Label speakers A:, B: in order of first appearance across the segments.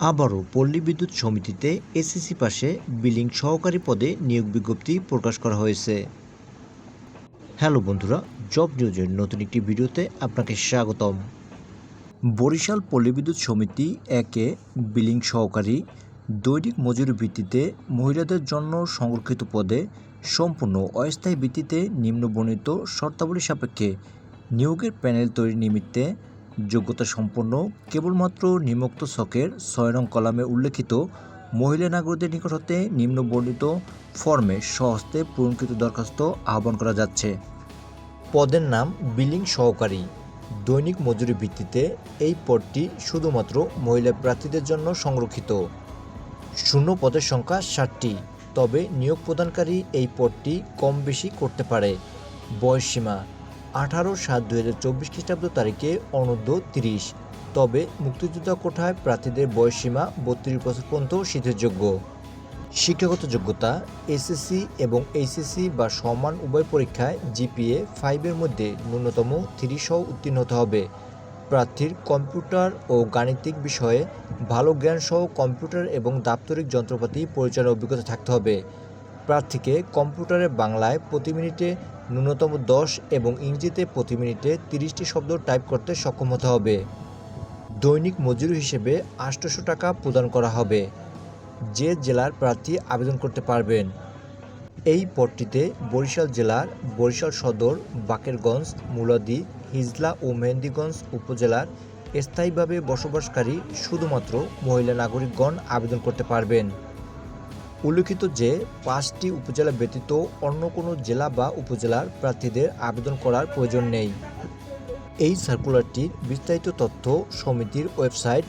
A: আবারও পল্লী বিদ্যুৎ সমিতিতে এসিসি পাশে বিলিং সহকারী পদে নিয়োগ বিজ্ঞপ্তি প্রকাশ করা হয়েছে। হ্যালো বন্ধুরা, জব নিউজের নতুন একটি ভিডিওতে আপনাকে স্বাগতম। বরিশাল পল্লী বিদ্যুৎ সমিতি একে বিলিং সহকারী দৈনিক মজুরি ভিত্তিতে মহিলাদের জন্য সংরক্ষিত পদে সম্পূর্ণ অস্থায়ী ভিত্তিতে নিম্নবর্ণিত শর্তাবলী সাপেক্ষে নিয়োগের প্যানেল তৈরি নিমিত্তে যোগ্যতা সম্পন্ন, কেবলমাত্র নিম্নোক্ত ছকের ছয় নং কলামে উল্লেখিত মহিলা নাগরিকদের নিকট হতে নিম্নবর্ণিত ফর্মে সহস্তে পূরণকৃত দরখাস্ত আহ্বান করা যাচ্ছে। পদের নাম বিলিং সহকারী। দৈনিক মজুরি ভিত্তিতে এই পদটি শুধুমাত্র মহিলা প্রার্থীদের জন্য সংরক্ষিত। শূন্য পদের সংখ্যা ষাটটি, তবে নিয়োগ প্রদানকারী এই পদটি কম বেশি করতে পারে। বয়সসীমা আঠারো সাত দুই হাজার চব্বিশ খ্রিস্টাব্দ তারিখে অনূর্ধ্ব তিরিশ। তবে মুক্তিযোদ্ধা কোঠায় প্রার্থীদের বয়সসীমা বত্রিশ বছর পর্যন্ত শিথিলযোগ্য শিক্ষাগত যোগ্যতা, এসএসসি এবং এইচএসসি বা সমান উভয় পরীক্ষায় জিপিএ ফাইভের মধ্যে ন্যূনতম থ্রি সহ উত্তীর্ণ হতে হবে। প্রার্থীর কম্পিউটার ও গাণিতিক বিষয়ে ভালো জ্ঞান সহ কম্পিউটার এবং দাপ্তরিক যন্ত্রপাতি পরিচালনার অভিজ্ঞতা থাকতে হবে। প্রার্থীকে কম্পিউটারে বাংলায় প্রতি মিনিটে ন্যূনতম দশ এবং ইংরেজিতে প্রতি মিনিটে তিরিশটি শব্দ টাইপ করতে সক্ষম হতে হবে। দৈনিক মজুরি হিসেবে আটশোশো টাকা প্রদান করা হবে। যে জেলার প্রার্থী আবেদন করতে পারবেন। এই পদটিতে বরিশাল জেলার বরিশাল সদর, বাকেরগঞ্জ, মুলাদি, হিজলা ও মেহেন্দিগঞ্জ উপজেলার স্থায়ীভাবে বসবাসকারী শুধুমাত্র মহিলা নাগরিকগণ আবেদন করতে পারবেন। উল্লেখিত যে পাঁচটি উপজেলা ব্যতীত অন্য কোনো জেলা বা উপজেলার প্রার্থীদের আবেদন করার প্রয়োজন নেই। এই সার্কুলারটির বিস্তারিত তথ্য সমিতির website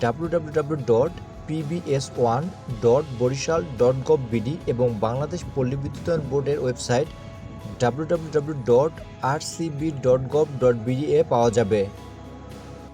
A: W W W dot PBS one dot Barishal dot BD এবং বাংলাদেশ পল্লী বিদ্যুতায়ন বোর্ডের website W W W dot RCB dot dot এ পাওয়া যাবে।